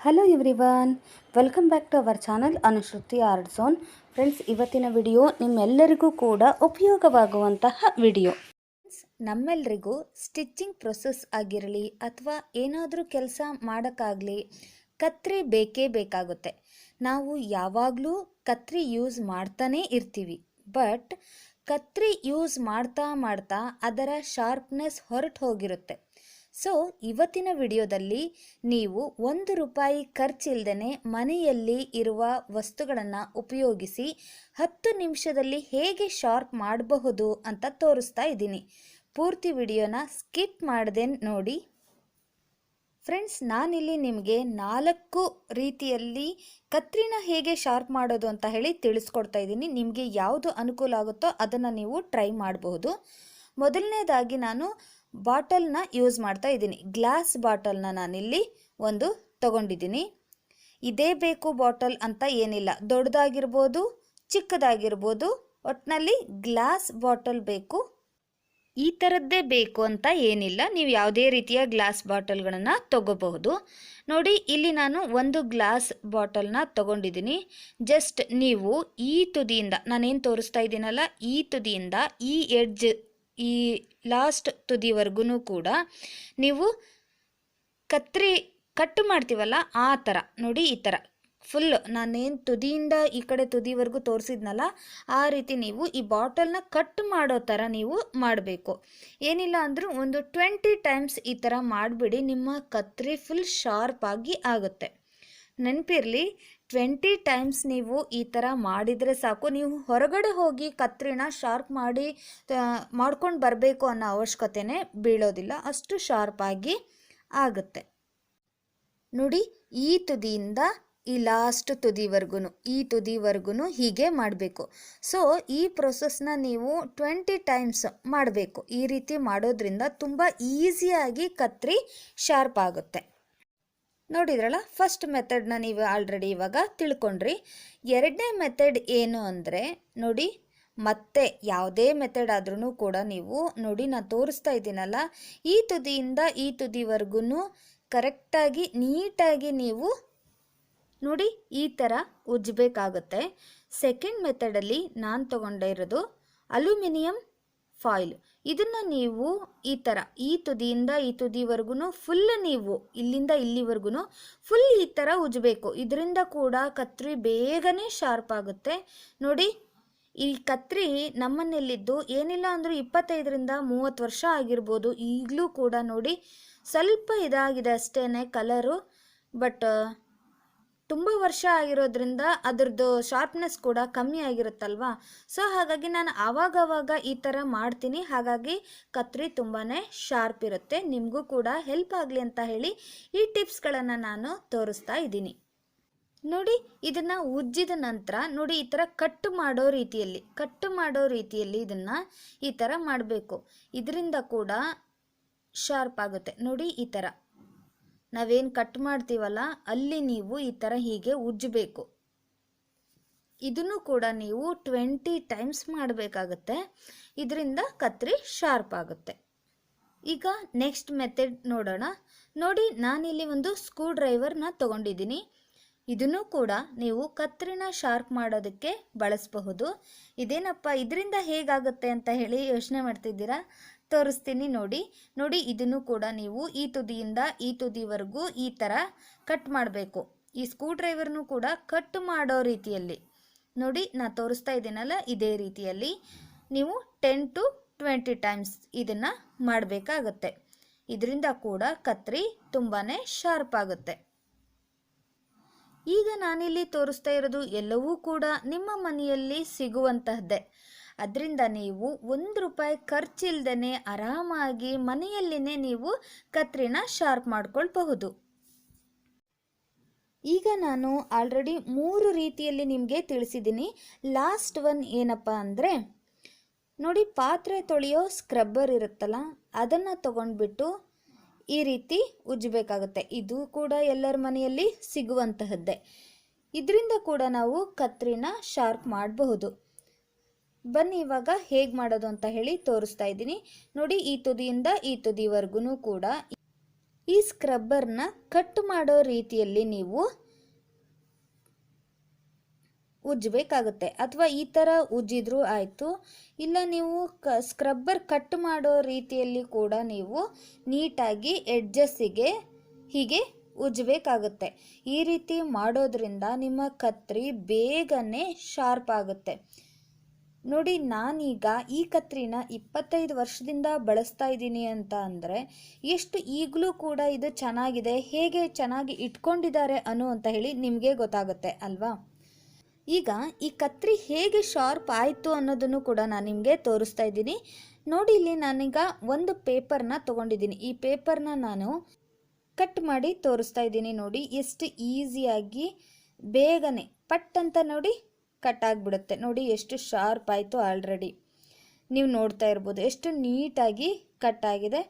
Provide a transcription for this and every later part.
Hello everyone welcome back to our channel Anushruti art zone friends ಇವತ್ತಿನ video ನಿಮ್ಮೆಲ್ಲರಿಗೂ ಕೂಡ ಉಪಯೋಗವಾಗುವಂತಹ ವಿಡಿಯೋ ನಮ್ಮೆಲ್ಲರಿಗೂ ಸ್ಟಿಚ್ಚಿಂಗ್ ಪ್ರೊಸೆಸ್ ಆಗಿರಲಿ ಅಥವಾ ಏನಾದರೂ ಕೆಲಸ ಮಾಡೋಕ್ಕಾಗಲಿ ಕತ್ರಿ ಬೇಕೇ ಬೇಕಾಗುತ್ತೆ. ನಾವು ಯಾವಾಗಲೂ ಕತ್ರಿ ಯೂಸ್ ಮಾಡ್ತಾನೇ ಇರ್ತೀವಿ. ಬಟ್ ಕತ್ರಿ ಯೂಸ್ ಮಾಡ್ತಾ ಮಾಡ್ತಾ ಅದರ ಶಾರ್ಪ್ನೆಸ್ ಹೊರಟು ಹೋಗಿರುತ್ತೆ. ಸೊ ಇವತ್ತಿನ ವಿಡಿಯೋದಲ್ಲಿ ನೀವು ಒಂದು ರೂಪಾಯಿ ಖರ್ಚಿಲ್ದೇ ಮನೆಯಲ್ಲಿ ಇರುವ ವಸ್ತುಗಳನ್ನು ಉಪಯೋಗಿಸಿ ಹತ್ತು ನಿಮಿಷದಲ್ಲಿ ಹೇಗೆ ಶಾರ್ಪ್ ಮಾಡಬಹುದು ಅಂತ ತೋರಿಸ್ತಾ ಇದ್ದೀನಿ. ಪೂರ್ತಿ ವಿಡಿಯೋನ ಸ್ಕಿಪ್ ಮಾಡದೆ ನೋಡಿ. ಫ್ರೆಂಡ್ಸ್, ನಾನಿಲ್ಲಿ ನಿಮಗೆ ನಾಲ್ಕು ರೀತಿಯಲ್ಲಿ ಕತ್ರಿನ ಹೇಗೆ ಶಾರ್ಪ್ ಮಾಡೋದು ಅಂತ ಹೇಳಿ ತಿಳಿಸ್ಕೊಡ್ತಾ ಇದ್ದೀನಿ. ನಿಮಗೆ ಯಾವುದು ಅನುಕೂಲ ಆಗುತ್ತೋ ಅದನ್ನು ನೀವು ಟ್ರೈ ಮಾಡಬಹುದು. ಮೊದಲನೇದಾಗಿ ನಾನು ಬಾಟಲ್ನ ಯೂಸ್ ಮಾಡ್ತಾ ಇದ್ದೀನಿ. ಗ್ಲಾಸ್ ಬಾಟಲ್ನ ನಾನಿಲ್ಲಿ ಒಂದು ತಗೊಂಡಿದ್ದೀನಿ. ಇದೇ ಬೇಕು ಬಾಟಲ್ ಅಂತ ಏನಿಲ್ಲ. ದೊಡ್ಡದಾಗಿರ್ಬೋದು, ಚಿಕ್ಕದಾಗಿರ್ಬೋದು ಒಟ್ಟಿನಲ್ಲಿ ಗ್ಲಾಸ್ ಬಾಟಲ್ ಬೇಕು. ಈ ಥರದ್ದೇ ಬೇಕು ಅಂತ ಏನಿಲ್ಲ. ನೀವು ಯಾವುದೇ ರೀತಿಯ ಗ್ಲಾಸ್ ಬಾಟಲ್ಗಳನ್ನು ತಗೋಬಹುದು. ನೋಡಿ, ಇಲ್ಲಿ ನಾನು ಒಂದು ಗ್ಲಾಸ್ ಬಾಟಲ್ನ ತಗೊಂಡಿದ್ದೀನಿ. ಜಸ್ಟ್ ನೀವು ಈ ತುದಿಯಿಂದ, ನಾನೇನು ತೋರಿಸ್ತಾ ಇದ್ದೀನಲ್ಲ, ಈ ತುದಿಯಿಂದ ಈ ಎಡ್ಜ್ ಈ ಲಾಸ್ಟ್ ತುದಿವರೆಗೂ ಕೂಡ ನೀವು ಕತ್ರಿ ಕಟ್ ಮಾಡ್ತೀವಲ್ಲ ಆ ಥರ ನೋಡಿ ಈ ಥರ ಫುಲ್ ನಾನೇನು ತುದಿಯಿಂದ ಈ ಕಡೆ ತುದಿವರೆಗೂ ತೋರಿಸಿದ್ನಲ್ಲ, ಆ ರೀತಿ ನೀವು ಈ ಬಾಟಲ್ನ ಕಟ್ ಮಾಡೋ ಥರ ನೀವು ಮಾಡಬೇಕು. ಏನಿಲ್ಲ ಅಂದರೂ ಒಂದು ಟ್ವೆಂಟಿ ಟೈಮ್ಸ್ ಈ ಥರ ಮಾಡಿಬಿಡಿ, ನಿಮ್ಮ ಕತ್ರಿ ಫುಲ್ ಶಾರ್ಪ್ ಆಗಿ ಆಗುತ್ತೆ. ನೆನಪಿರಲಿ ಟ್ವೆಂಟಿ ಟೈಮ್ಸ್ ನೀವು ಈ ಥರ ಮಾಡಿದರೆ ಸಾಕು. ನೀವು ಹೊರಗಡೆ ಹೋಗಿ ಕತ್ರಿನ ಶಾರ್ಪ್ ಮಾಡಿ ಮಾಡ್ಕೊಂಡು ಬರಬೇಕು ಅನ್ನೋ ಅವಶ್ಯಕತೆನೇ ಬೀಳೋದಿಲ್ಲ. ಅಷ್ಟು ಶಾರ್ಪಾಗಿ ಆಗುತ್ತೆ. ನೋಡಿ, ಈ ತುದಿಯಿಂದ ಈ ಲಾಸ್ಟ್ ತುದಿವರೆಗೂ ಈ ತುದಿವರೆಗೂ ಹೀಗೆ ಮಾಡಬೇಕು. ಸೊ, ಈ ಪ್ರೊಸೆಸ್ನ ನೀವು ಟ್ವೆಂಟಿ ಟೈಮ್ಸ್ ಮಾಡಬೇಕು. ಈ ರೀತಿ ಮಾಡೋದ್ರಿಂದ ತುಂಬ ಈಸಿಯಾಗಿ ಕತ್ರಿ ಶಾರ್ಪ್ ಆಗುತ್ತೆ. ನೋಡಿದ್ರಲ್ಲ ಫಸ್ಟ್ ಮೆಥಡ್ನ ನೀವು ಆಲ್ರೆಡಿ ಇವಾಗ ತಿಳ್ಕೊಂಡ್ರಿ. ಎರಡನೇ ಮೆಥಡ್ ಏನು ಅಂದರೆ, ನೋಡಿ, ಮತ್ತೆ ಯಾವುದೇ ಮೆಥಡ್ ಆದ್ರೂ ಕೂಡ ನೀವು ನೋಡಿ, ನಾನು ತೋರಿಸ್ತಾ ಇದ್ದೀನಲ್ಲ, ಈ ತುದಿಯಿಂದ ಈ ತುದಿವರೆಗೂ ಕರೆಕ್ಟಾಗಿ ನೀಟಾಗಿ ನೀವು ನೋಡಿ, ಈ ಥರ ಉಜ್ಜಬೇಕಾಗುತ್ತೆ. ಸೆಕೆಂಡ್ ಮೆಥಡಲ್ಲಿ ನಾನು ತೊಗೊಂಡಿರೋದು ಅಲ್ಯೂಮಿನಿಯಂ ಫಾಯಿಲ್ ಇದನ್ನು ನೀವು ಈ ಥರ ಈ ತುದಿಯಿಂದ ಈ ತುದಿವರೆಗೂ ಫುಲ್ ನೀವು, ಇಲ್ಲಿಂದ ಇಲ್ಲಿವರೆಗೂ ಫುಲ್ ಈ ಥರ ಉಜ್ಜಬೇಕು ಇದರಿಂದ ಕೂಡ ಕತ್ರಿ ಬೇಗನೆ ಶಾರ್ಪ್ ಆಗುತ್ತೆ. ನೋಡಿ, ಈ ಕತ್ರಿ ನಮ್ಮನೆಯಲ್ಲಿದ್ದು ಏನಿಲ್ಲ ಅಂದರೂ ಇಪ್ಪತ್ತೈದರಿಂದ ಮೂವತ್ತು ವರ್ಷ ಆಗಿರ್ಬೋದು. ಈಗಲೂ ಕೂಡ ನೋಡಿ, ಸ್ವಲ್ಪ ಇದಾಗಿದೆ ಅಷ್ಟೇ ಕಲರು ಬಟ್ ತುಂಬ ವರ್ಷ ಆಗಿರೋದ್ರಿಂದ ಅದರದ್ದು ಶಾರ್ಪ್ನೆಸ್ ಕೂಡ ಕಮ್ಮಿ ಆಗಿರುತ್ತಲ್ವಾ? ಸೊ ಹಾಗಾಗಿ ನಾನು ಆವಾಗವಾಗ ಈ ಥರ ಮಾಡ್ತೀನಿ. ಹಾಗಾಗಿ ಕತ್ರಿ ತುಂಬಾ ಶಾರ್ಪ್ ಇರುತ್ತೆ. ನಿಮಗೂ ಕೂಡ ಹೆಲ್ಪ್ ಆಗಲಿ ಅಂತ ಹೇಳಿ ಈ ಟಿಪ್ಸ್ಗಳನ್ನು ನಾನು ತೋರಿಸ್ತಾ ಇದ್ದೀನಿ. ನೋಡಿ, ಇದನ್ನು ಉಜ್ಜಿದ ನಂತರ ನೋಡಿ ಈ ಥರ ಕಟ್ ಮಾಡೋ ರೀತಿಯಲ್ಲಿ ಕಟ್ ಮಾಡೋ ರೀತಿಯಲ್ಲಿ ಇದನ್ನು ಈ ಥರ ಮಾಡಬೇಕು. ಇದರಿಂದ ಕೂಡ ಶಾರ್ಪ್ ಆಗುತ್ತೆ. ನೋಡಿ ಈ ಥರ ನಾವೇನು ಕಟ್ ಮಾಡ್ತೀವಲ್ಲ, ಅಲ್ಲಿ ನೀವು ಈ ಥರ ಹೀಗೆ ಉಜ್ಜಬೇಕು. ಇದನ್ನು ಕೂಡ ನೀವು ಟ್ವೆಂಟಿ ಟೈಮ್ಸ್ ಮಾಡಬೇಕಾಗತ್ತೆ. ಇದರಿಂದ ಕತ್ರಿ ಶಾರ್ಪ್ ಆಗುತ್ತೆ. ಈಗ ನೆಕ್ಸ್ಟ್ ಮೆಥಡ್ ನೋಡೋಣ. ನೋಡಿ, ನಾನಿಲ್ಲಿ ಒಂದು ಸ್ಕ್ರೂ ಡ್ರೈವರ್ನ ತೊಗೊಂಡಿದ್ದೀನಿ. ಇದನ್ನು ಕೂಡ ನೀವು ಕತ್ರಿನ ಶಾರ್ಪ್ ಮಾಡೋದಕ್ಕೆ ಬಳಸಬಹುದು. ಇದೇನಪ್ಪ, ಇದರಿಂದ ಹೇಗಾಗುತ್ತೆ ಅಂತ ಹೇಳಿ ಯೋಚನೆ ಮಾಡ್ತಿದ್ದೀರಾ? ತೋರಿಸ್ತೀನಿ ನೋಡಿ. ನೋಡಿ, ಇದನ್ನು ಕೂಡ ನೀವು ಈ ತುದಿಯಿಂದ ಈ ತುದಿವರೆಗೂ ಈ ಥರ ಕಟ್ ಮಾಡಬೇಕು. ಈ ಸ್ಕ್ರೂ ಡ್ರೈವರ್ನು ಕೂಡ ಕಟ್ ಮಾಡೋ ರೀತಿಯಲ್ಲಿ. ನೋಡಿ ನಾನು ತೋರಿಸ್ತಾ ಇದ್ದೀನಲ್ಲ, ಇದೇ ರೀತಿಯಲ್ಲಿ ನೀವು ಟೆನ್ ಟು ಟ್ವೆಂಟಿ ಟೈಮ್ಸ್ ಇದನ್ನು ಮಾಡಬೇಕಾಗತ್ತೆ. ಇದರಿಂದ ಕೂಡ ಕತ್ರಿ ತುಂಬಾ ಶಾರ್ಪ್ ಆಗುತ್ತೆ. ಈಗ ನಾನಿಲ್ಲಿ ತೋರಿಸ್ತಾ ಇರೋದು ಎಲ್ಲವೂ ಕೂಡ ನಿಮ್ಮ ಮನೆಯಲ್ಲಿ ಸಿಗುವಂತಹದ್ದೇ. ಅದರಿಂದ ನೀವು ಒಂದು ರೂಪಾಯಿ ಖರ್ಚಿಲ್ದೇ ಆರಾಮಾಗಿ ಮನೆಯಲ್ಲಿನೇ ನೀವು ಕತ್ರಿನ ಶಾರ್ಪ್ ಮಾಡ್ಕೊಳ್ಬಹುದು. ಈಗ ನಾನು ಆಲ್ರೆಡಿ ಮೂರು ರೀತಿಯಲ್ಲಿ ನಿಮಗೆ ತಿಳಿಸಿದ್ದೀನಿ. ಲಾಸ್ಟ್ ಒನ್ ಏನಪ್ಪ ಅಂದರೆ, ನೋಡಿ ಪಾತ್ರೆ ತೊಳೆಯೋ ಸ್ಕ್ರಬ್ಬರ್ ಇರುತ್ತಲ್ಲ, ಅದನ್ನು ತಗೊಂಡ್ಬಿಟ್ಟು ಈ ರೀತಿ ಉಜ್ಜಬೇಕಾಗುತ್ತೆ. ಇದು ಕೂಡ ಎಲ್ಲರ ಮನೆಯಲ್ಲಿ ಸಿಗುವಂತಹದ್ದೇ. ಇದರಿಂದ ಕೂಡ ನಾವು ಕತ್ರಿನ ಶಾರ್ಪ್ ಮಾಡಬಹುದು. ಬನ್ನಿ ಇವಾಗ ಹೇಗೆ ಮಾಡೋದು ಅಂತ ಹೇಳಿ ತೋರಿಸ್ತಾ ಇದ್ದೀನಿ. ನೋಡಿ, ಈ ತುದಿಯಿಂದ ಈ ತುದಿವರೆಗೂ ಕೂಡ ಈ ಸ್ಕ್ರಬ್ಬರ್ನ ಕಟ್ ಮಾಡೋ ರೀತಿಯಲ್ಲಿ ನೀವು ಉಜ್ಜಬೇಕಾಗುತ್ತೆ. ಅಥವಾ ಈ ಥರ ಉಜ್ಜಿದ್ರೂ ಆಯಿತು. ಇಲ್ಲ, ನೀವು ಕ ಸ್ಕ್ರಬ್ಬರ್ ಕಟ್ ಮಾಡೋ ರೀತಿಯಲ್ಲಿ ಕೂಡ ನೀವು ನೀಟಾಗಿ ಎಡ್ಜಸ್ಸಿಗೆ ಹೀಗೆ ಉಜ್ಜಬೇಕಾಗುತ್ತೆ. ಈ ರೀತಿ ಮಾಡೋದ್ರಿಂದ ನಿಮ್ಮ ಕತ್ರಿ ಬೇಗನೆ ಶಾರ್ಪ್ ಆಗುತ್ತೆ. ನೋಡಿ, ನಾನೀಗ ಈ ಕತ್ರಿನ ಇಪ್ಪತ್ತೈದು ವರ್ಷದಿಂದ ಬಳಸ್ತಾ ಇದ್ದೀನಿ ಅಂತ ಅಂದರೆ ಎಷ್ಟು ಈಗಲೂ ಕೂಡ ಇದು ಚೆನ್ನಾಗಿದೆ, ಹೇಗೆ ಚೆನ್ನಾಗಿ ಇಟ್ಕೊಂಡಿದ್ದಾರೆ ಅನು ಅಂತ ಹೇಳಿ ನಿಮಗೆ ಗೊತ್ತಾಗುತ್ತೆ, ಅಲ್ವಾ? ಈಗ ಈ ಕತ್ರಿ ಹೇಗೆ ಶಾರ್ಪ್ ಆಯಿತು ಅನ್ನೋದನ್ನು ಕೂಡ ನಾನು ನಿಮಗೆ ತೋರಿಸ್ತಾ ಇದ್ದೀನಿ. ನೋಡಿ, ಇಲ್ಲಿ ನಾನೀಗ ಒಂದು ಪೇಪರ್ನ ತೊಗೊಂಡಿದ್ದೀನಿ. ಈ ಪೇಪರ್ನ ನಾನು ಕಟ್ ಮಾಡಿ ತೋರಿಸ್ತಾ ಇದ್ದೀನಿ ನೋಡಿ, ಎಷ್ಟು ಈಸಿಯಾಗಿ, ಬೇಗನೆ, ಪಟ್ ಅಂತ ನೋಡಿ ಕಟ್ ಆಗಿಬಿಡುತ್ತೆ ನೋಡಿ ಎಷ್ಟು ಶಾರ್ಪ್ ಆಯಿತು ಆಲ್ರೆಡಿ. ನೀವು ನೋಡ್ತಾ ಇರ್ಬೋದು, ಎಷ್ಟು ನೀಟಾಗಿ ಕಟ್ ಆಗಿದೆ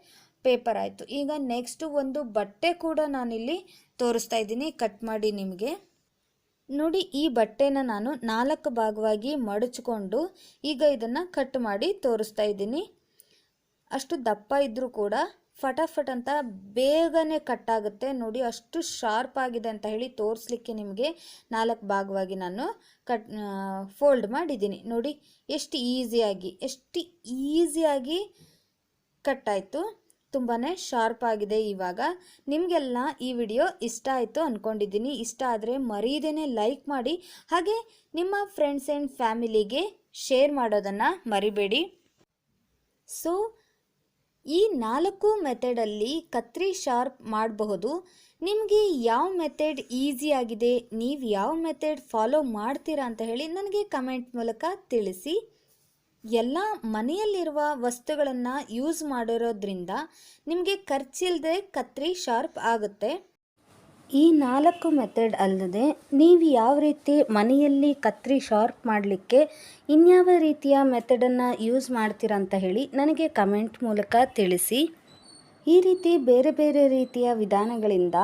ಪೇಪರ್ ಆಯಿತು. ಈಗ ನೆಕ್ಸ್ಟು ಒಂದು ಬಟ್ಟೆ ಕೂಡ ನಾನಿಲ್ಲಿ ತೋರಿಸ್ತಾ ಇದ್ದೀನಿ, ಕಟ್ ಮಾಡಿ ನಿಮಗೆ. ನೋಡಿ, ಈ ಬಟ್ಟೆನ ನಾನು ನಾಲ್ಕು ಭಾಗವಾಗಿ ಮಡಚ್ಕೊಂಡು ಈಗ ಇದನ್ನು ಕಟ್ ಮಾಡಿ ತೋರಿಸ್ತಾ ಇದ್ದೀನಿ. ಅಷ್ಟು ದಪ್ಪ ಇದ್ದರೂ ಕೂಡ ಫಟಾಫಟ್ ಅಂತ ಬೇಗನೆ ಕಟ್ ಆಗುತ್ತೆ. ನೋಡಿ ಅಷ್ಟು ಶಾರ್ಪ್ ಆಗಿದೆ ಅಂತ ಹೇಳಿ ತೋರಿಸ್ಲಿಕ್ಕೆ ನಿಮಗೆ ನಾಲ್ಕು ಭಾಗವಾಗಿ ನಾನು ಕಟ್ ಫೋಲ್ಡ್ ಮಾಡಿದ್ದೀನಿ. ನೋಡಿ ಎಷ್ಟು ಈಸಿಯಾಗಿ ಎಷ್ಟು ಈಸಿಯಾಗಿ ಕಟ್ ಆಯಿತು. ತುಂಬಾ ಶಾರ್ಪ್ ಆಗಿದೆ ಇವಾಗ. ನಿಮಗೆಲ್ಲ ಈ ವಿಡಿಯೋ ಇಷ್ಟ ಆಯಿತು ಅಂದ್ಕೊಂಡಿದ್ದೀನಿ ಇಷ್ಟ ಆದರೆ ಮರೀದೇನೆ ಲೈಕ್ ಮಾಡಿ. ಹಾಗೆ ನಿಮ್ಮ ಫ್ರೆಂಡ್ಸ್ ಆ್ಯಂಡ್ ಫ್ಯಾಮಿಲಿಗೆ ಶೇರ್ ಮಾಡೋದನ್ನು ಮರಿಬೇಡಿ. ಸೊ ಈ ನಾಲ್ಕು ಮೆಥಡಲ್ಲಿ ಕತ್ರಿ ಶಾರ್ಪ್ ಮಾಡಬಹುದು. ನಿಮಗೆ ಯಾವ ಮೆಥಡ್ ಈಸಿ ಆಗಿದೆ, ನೀವು ಯಾವ ಮೆಥಡ್ ಫಾಲೋ ಮಾಡ್ತೀರಾ ಅಂತ ಹೇಳಿ ನನಗೆ ಕಮೆಂಟ್ ಮೂಲಕ ತಿಳಿಸಿ. ಎಲ್ಲ ಮನೆಯಲ್ಲಿರುವ ವಸ್ತುಗಳನ್ನು ಯೂಸ್ ಮಾಡಿರೋದ್ರಿಂದ ನಿಮಗೆ ಖರ್ಚಿಲ್ಲದೆ ಕತ್ರಿ ಶಾರ್ಪ್ ಆಗುತ್ತೆ. ಈ ನಾಲ್ಕು ಮೆಥಡ್ ಅಲ್ಲದೆ ನೀವು ಯಾವ ರೀತಿ ಮನೆಯಲ್ಲಿ ಕತ್ರಿ ಶಾರ್ಪ್ ಮಾಡಲಿಕ್ಕೆ ಇನ್ಯಾವ ರೀತಿಯ ಮೆಥಡನ್ನು ಯೂಸ್ ಮಾಡ್ತೀರಾ ಅಂತ ಹೇಳಿ ನನಗೆ ಕಮೆಂಟ್ ಮೂಲಕ ತಿಳಿಸಿ. ಈ ರೀತಿ ಬೇರೆ ಬೇರೆ ರೀತಿಯ ವಿಧಾನಗಳಿಂದ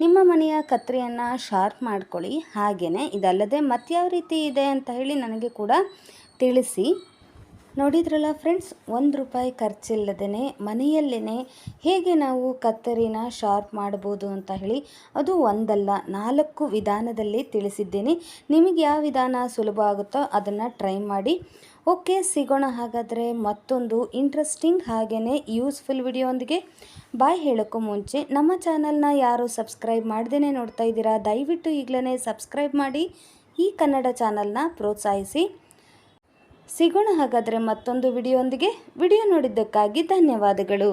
ನಿಮ್ಮ ಮನೆಯ ಕತ್ರಿಯನ್ನು ಶಾರ್ಪ್ ಮಾಡ್ಕೊಳ್ಳಿ. ಹಾಗೆಯೇ ಇದಲ್ಲದೆ ಮತ್ಯಾವ ರೀತಿ ಇದೆ ಅಂತ ಹೇಳಿ ನನಗೆ ಕೂಡ ತಿಳಿಸಿ. ನೋಡಿದ್ರಲ್ಲ ಫ್ರೆಂಡ್ಸ್, ಒಂದು ರೂಪಾಯಿ ಖರ್ಚಿಲ್ಲದೇ ಮನೆಯಲ್ಲೇ ಹೇಗೆ ನಾವು ಕತ್ತರಿನ ಶಾರ್ಪ್ ಮಾಡ್ಬೋದು ಅಂತ ಹೇಳಿ ಅದು ಒಂದಲ್ಲ, ನಾಲ್ಕು ವಿಧಾನದಲ್ಲಿ ತಿಳಿಸಿದ್ದೀನಿ. ನಿಮಗೆ ಯಾವ ವಿಧಾನ ಸುಲಭ ಆಗುತ್ತೋ ಅದನ್ನು ಟ್ರೈ ಮಾಡಿ. ಓಕೆ, ಸಿಗೋಣ ಹಾಗಾದರೆ ಮತ್ತೊಂದು ಇಂಟ್ರೆಸ್ಟಿಂಗ್ ಹಾಗೆಯೇ ಯೂಸ್ಫುಲ್ ವಿಡಿಯೋಂದಿಗೆ ಬಾಯ್ ಹೇಳೋಕ್ಕೂ ಮುಂಚೆ, ನಮ್ಮ ಚಾನಲ್ನ ಯಾರು ಸಬ್ಸ್ಕ್ರೈಬ್ ಮಾಡ್ದೇ ನೋಡ್ತಾ ಇದ್ದೀರಾ, ದಯವಿಟ್ಟು ಈಗಲೇ ಸಬ್ಸ್ಕ್ರೈಬ್ ಮಾಡಿ ಈ ಕನ್ನಡ ಚಾನಲ್ನ ಪ್ರೋತ್ಸಾಹಿಸಿ. ಸಿಗೋಣ ಹಾಗಾದರೆ ಮತ್ತೊಂದು ವಿಡಿಯೋಂದಿಗೆ ವಿಡಿಯೋ ನೋಡಿದ್ದಕ್ಕಾಗಿ ಧನ್ಯವಾದಗಳು.